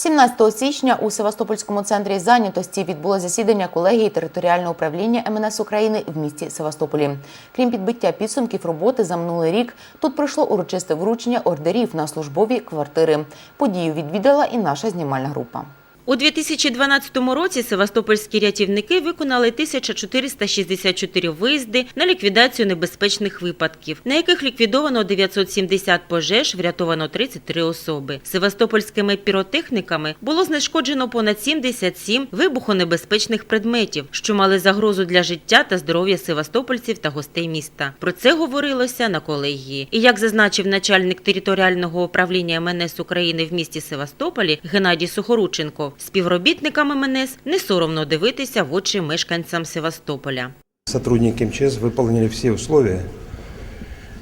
17 січня у Севастопольському центрі зайнятості відбуло засідання колегії територіального управління МНС України в місті Севастополі. Крім підбиття підсумків роботи за минулий рік, тут пройшло урочисте вручення ордерів на службові квартири. Подію відвідала і наша знімальна група. У 2012 році севастопольські рятівники виконали 1464 виїзди на ліквідацію небезпечних випадків, на яких ліквідовано 970 пожеж, врятовано 33 особи. Севастопольськими піротехніками було знешкоджено понад 77 вибухонебезпечних предметів, що мали загрозу для життя та здоров'я севастопольців та гостей міста. Про це говорилося на колегії. І як зазначив начальник територіального управління МНС України в місті Севастополі Геннадій Сухорученко, співробітникам МНС не соромно дивитися в очі мешканцям Севастополя. Сотрудники МЧС выполнили все условия,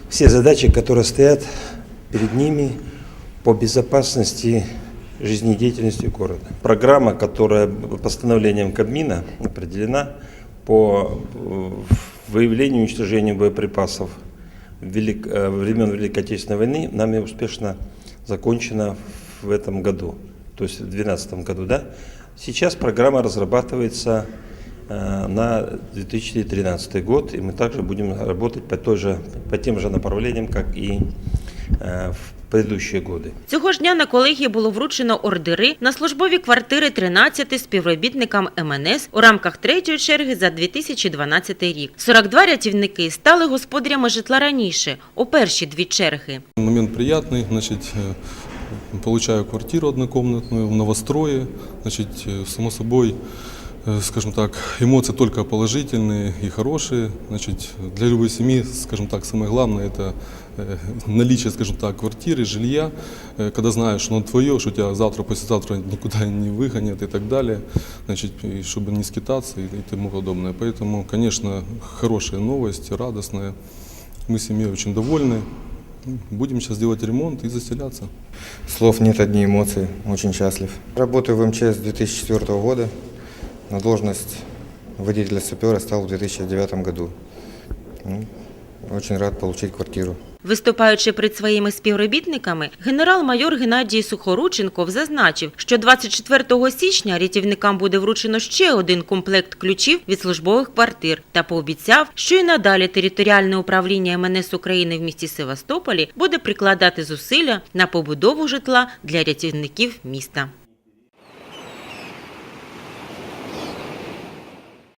все задачи, которые стоят перед ними по безопасности жизнедеятельности города. Программа, которая постановлением Кабмина определена по э, выявлению и уничтожению боеприпасов велик- э, времен Великой Отечественной войны, нами успешно закончена в этом году, то есть в 2012 году. Да? Сейчас программа разрабатывается э, на 2013 год, и мы также будем работать по, той же, по тем же направлениям, как и э, в предыдущие годы. Цього ж дня на колегії було вручено ордери на службові квартири 13 співробітникам МНС у рамках третьої черги за 2012 рік. 42 рятівники стали господарями житла раніше, у перші дві черги. Момент приятный, значит, э, получаю квартиру однокомнатную в новострое, значит, э, само собой, э, скажем так, эмоции только положительные и хорошие, значит, для любой семьи, скажем так, самое главное это э, наличие, скажем так, квартиры, жилья, э, когда знаешь, что оно твое, что тебя завтра, послезавтра никуда не выгонят и так далее, значит, и чтобы не скитаться и, и тому подобное. Поэтому, конечно, хорошая новость, радостная. Мы семьей очень довольны. Будем сейчас делать ремонт и заселяться. Слов нет, одни эмоции. Очень счастлив. Работаю в МЧС с 2004 года. На должность водителя-сапера стал в 2009 году. Ну, Очень рад получить квартиру. Виступаючи перед своїми співробітниками, генерал-майор Геннадій Сухорученков зазначив, що 24 січня рятівникам буде вручено ще один комплект ключів від службових квартир та пообіцяв, що і надалі територіальне управління МНС України в місті Севастополі буде прикладати зусилля на побудову житла для рятівників міста.